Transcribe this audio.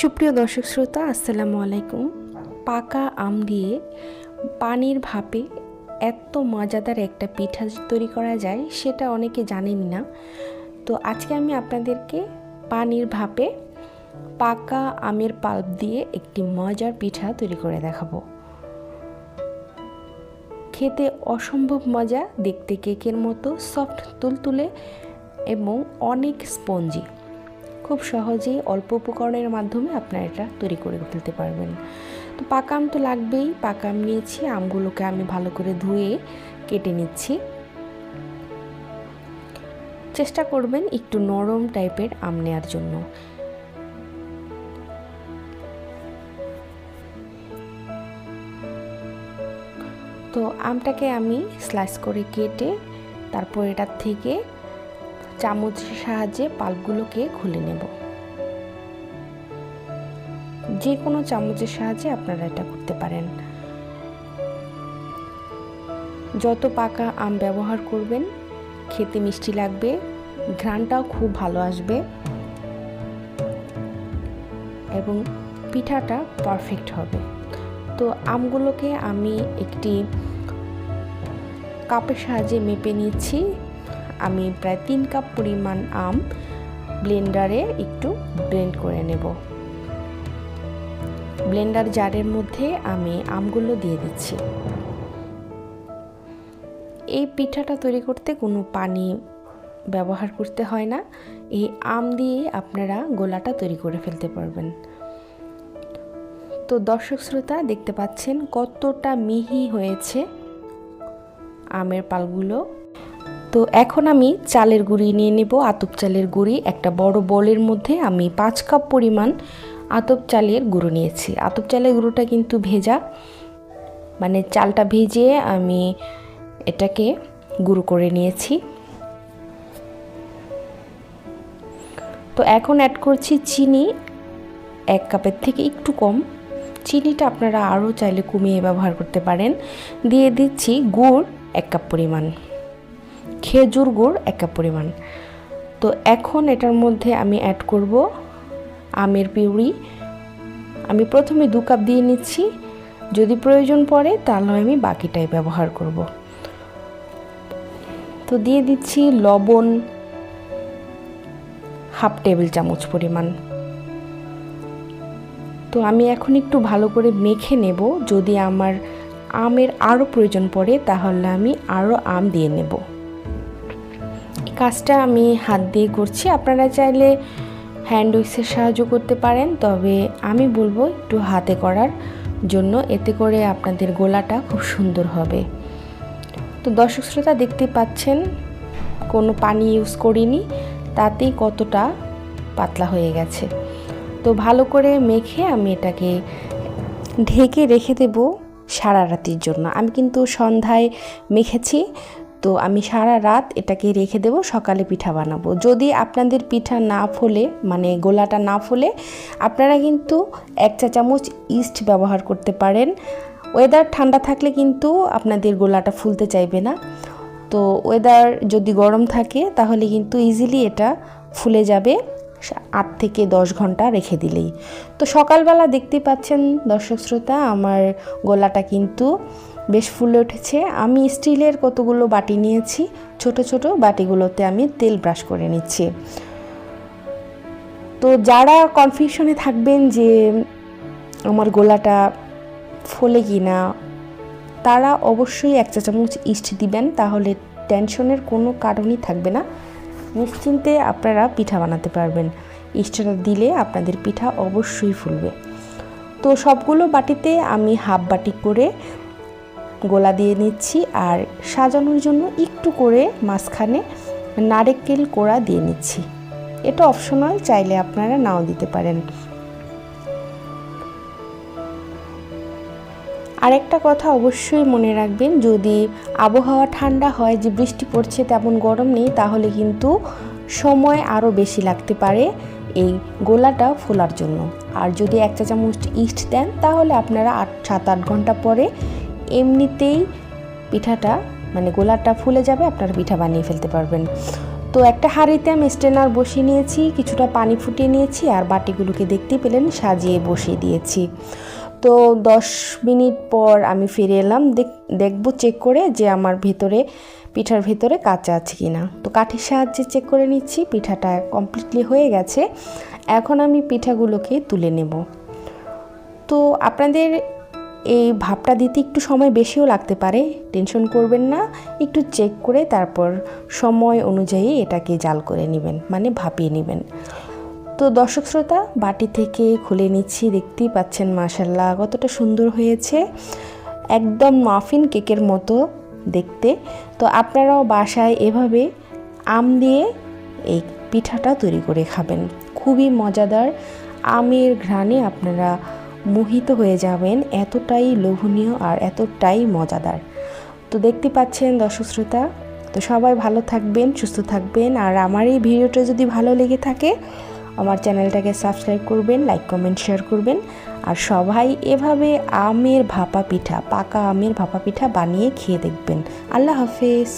সুপ্রিয় দর্শক শ্রোতা, আসসালামু আলাইকুম। পাকা আম দিয়ে পানির ভাপে এত মজাদার একটা পিঠা তৈরি করা যায়, সেটা অনেকে জানেন না। তো আজকে আমি আপনাদেরকে পানির ভাপে পাকা আমের পাল্প দিয়ে একটি মজার পিঠা তৈরি করে দেখাবো। খেতে অসম্ভব মজা, দেখতে কেকের মতো, সফট, তুলতুলে এবং অনেক স্পঞ্জি। খুব সহজেই অল্প উপকরণের মাধ্যমে আপনারা এটা তৈরি করে ফেলতে পারবেন। তো পাকা আম তো লাগবেই। পাকা আম নিয়েছি, আমগুলোকে আমি ভালো করে ধুয়ে কেটে নিচ্ছি। চেষ্টা করবেন একটু নরম টাইপের আম নেওয়ার জন্য। তো আমটাকে আমি স্লাইস করে কেটে তারপর এটার থেকে চামচের সাহায্যে পাল্পগুলোকে খুলে নেব। যে কোনো চামচের সাহায্যে আপনারা এটা করতে পারেন। যত পাকা আম ব্যবহার করবেন, খেতে মিষ্টি লাগবে, ঘ্রাণটাও খুব ভালো আসবে এবং পিঠাটা পারফেক্ট হবে। তো আমগুলোকে আমি একটি কাপের সাহায্যে মেপে নিচ্ছি। আমি প্রায় তিন কাপ পরিমাণ আম ব্লেন্ডারে একটু ব্লেন্ড করে নেব। ব্লেন্ডার জারের মধ্যে আমি আমগুলো দিয়ে দিচ্ছি। এই পিঠাটা তৈরি করতে কোনো পানি ব্যবহার করতে হয় না। এই আম দিয়ে আপনারা গোলাটা তৈরি করে ফেলতে পারবেন। তো দর্শক শ্রোতা, দেখতে পাচ্ছেন কতটা মিহি হয়েছে আমের পালগুলো। তো এখন আমি চালের গুঁড়ি নিয়ে নেব। আতপ চালের গুঁড়ি, একটা বড় বলের মধ্যে আমি পাঁচ কাপ পরিমাণ আতপ চালের গুঁড়ো নিয়েছি। আতপ চালের গুঁড়োটা কিন্তু ভেজা মানে চালটা ভিজিয়ে আমি এটাকে গুঁড়ো করে নিয়েছি। তো এখন অ্যাড করছি চিনি, এক কাপের থেকে একটু কম। চিনিটা আপনারা আরও চাইলে কমিয়ে ব্যবহার করতে পারেন। দিয়ে দিচ্ছি গুড় এক কাপ পরিমাণ। খেজুর গুড় এক কাপ পরিমাণ। তো এখন এটার মধ্যে আমি অ্যাড করব আমের পিউরি। আমি প্রথমে দু কাপ দিয়ে নিচ্ছি। যদি প্রয়োজন পড়ে তাহলে আমি বাকিটাই ব্যবহার করব। তো দিয়ে দিচ্ছি লবণ হাফ টেবিল চামচ পরিমাণ। তো আমি এখন একটু ভালো করে মেখে নেব। যদি আমার আমের আরও প্রয়োজন পড়ে তাহলে আমি আরও আম দিয়ে নেব। কাজটা আমি হাত দিয়ে করছি। আপনারা চাইলে হ্যান্ড উইক্সের সাহায্য করতে পারেন, তবে আমি বলব একটু হাতে করার জন্য। এতে করে আপনাদের গোলাটা খুব সুন্দর হবে। তো দর্শক শ্রোতা দেখতে পাচ্ছেন, কোনো পানি ইউজ করিনি, তাতেই কতটা পাতলা হয়ে গেছে। তো ভালো করে মেখে আমি এটাকে ঢেকে রেখে দেব সারা রাতের জন্য। আমি কিন্তু সন্ধ্যায় মেখেছি তো আমি সারা রাত এটাকে রেখে দেব, সকালে পিঠা বানাবো। যদি আপনাদের পিঠা না ফোলে মানে গোলাটা না ফোলে, আপনারা কিন্তু এক চা চামচ ইস্ট ব্যবহার করতে পারেন। ওয়েদার ঠান্ডা থাকলে কিন্তু আপনাদের গোলাটা ফুলতে চাইবে না। তো ওয়েদার যদি গরম থাকে, তাহলে কিন্তু ইজিলি এটা ফুলে যাবে, আট থেকে দশ ঘণ্টা রেখে দিলেই। তো সকালবেলা দেখতে পাচ্ছেন দর্শক শ্রোতা, আমার গোলাটা কিন্তু বেশ ফুলে উঠেছে। আমি স্টিলের কতগুলো বাটি নিয়েছি, ছোট ছোট বাটিগুলোতে আমি তেল ব্রাশ করে নিচ্ছি। তো যারা কনফিউশনে থাকবেন যে আমার গোলাটা ফলে কি না তারা অবশ্যই এক চা চামচ ইস্ট দিবেন, তাহলে টেনশনের কোনো কারণই থাকবে না। নিশ্চিন্তে আপনারা পিঠা বানাতে পারবেন। ইস্টটা দিলে আপনাদের পিঠা অবশ্যই ফুলবে। তো সবগুলো বাটিতে আমি হাফ বাটি করে গোলা দিয়ে নিচ্ছি আর সাজানোর জন্য একটু করে মাঝখানে নারেকেল কোড়া দিয়ে নিচ্ছি। এটা অপশনাল, চাইলে আপনারা নাও দিতে পারেন। আরেকটা কথা অবশ্যই মনে রাখবেন, যদি আবহাওয়া ঠান্ডা হয়, যে বৃষ্টি পড়ছে, তেমন গরম নেই, তাহলে কিন্তু সময় আরও বেশি লাগতে পারে এই গোলাটা ফোলার জন্য। আর যদি এক চা চামচ ইস্ট দেন, তাহলে আপনারা আট, সাত, আট ঘণ্টা পরে এমনিতেই পিঠাটা মানে গোলাটা ফুলে যাবে, আপনারা পিঠা বানিয়ে ফেলতে পারবেন। তো একটা হাঁড়িতে আমি স্টেনার বসিয়ে নিয়েছি, কিছুটা পানি ফুটিয়ে নিয়েছি, আর বাটিগুলোকে দেখতে পেলেন সাজিয়ে বসিয়ে দিয়েছি। তো দশ মিনিট পর আমি ফিরে এলাম, দেখ, দেখব, চেক করে যে আমার ভেতরে, পিঠার ভেতরে কাঁচা আছে কি না তো কাঠির সাহায্যে চেক করে নিচ্ছি, পিঠাটা কমপ্লিটলি হয়ে গেছে। এখন আমি পিঠাগুলোকে তুলে নেব। তো আপনাদের এই ভাপটা দিতে একটু সময় বেশিও লাগতে পারে। টেনশন করবেন না, একটু চেক করে তারপর সময় অনুযায়ী এটাকে জাল করে নেবেন মানে ভাপিয়ে নেবেন। তো দর্শক শ্রোতা, বাটি থেকে খুলে নিচ্ছি, দেখতেই পাচ্ছেন মাসাল্লাহ কতটা সুন্দর হয়েছে। একদম মাফিন কেকের মতো দেখতে। তো আপনারাও বাসায় এভাবে আম দিয়ে এই পিঠাটা তৈরি করে খাবেন। খুবই মজাদার, আমের ঘ্রাণে আপনারা মোহিত হয়ে যাবেন, এতটাই লোভনীয় আর এতটাই মজাদার। তো দেখতে পাচ্ছেন দর্শক শ্রোতা তো সবাই ভালো থাকবেন, সুস্থ থাকবেন। আর আমার এই ভিডিওটা যদি ভালো লেগে থাকে, আমার চ্যানেলটাকে সাবস্ক্রাইব করবেন, লাইক, কমেন্ট, শেয়ার করবেন। আর সবাই এভাবে আমের ভাপা পিঠা, পাকা আমের ভাপা পিঠা বানিয়ে খেয়ে দেখবেন। আল্লাহ হাফেজ।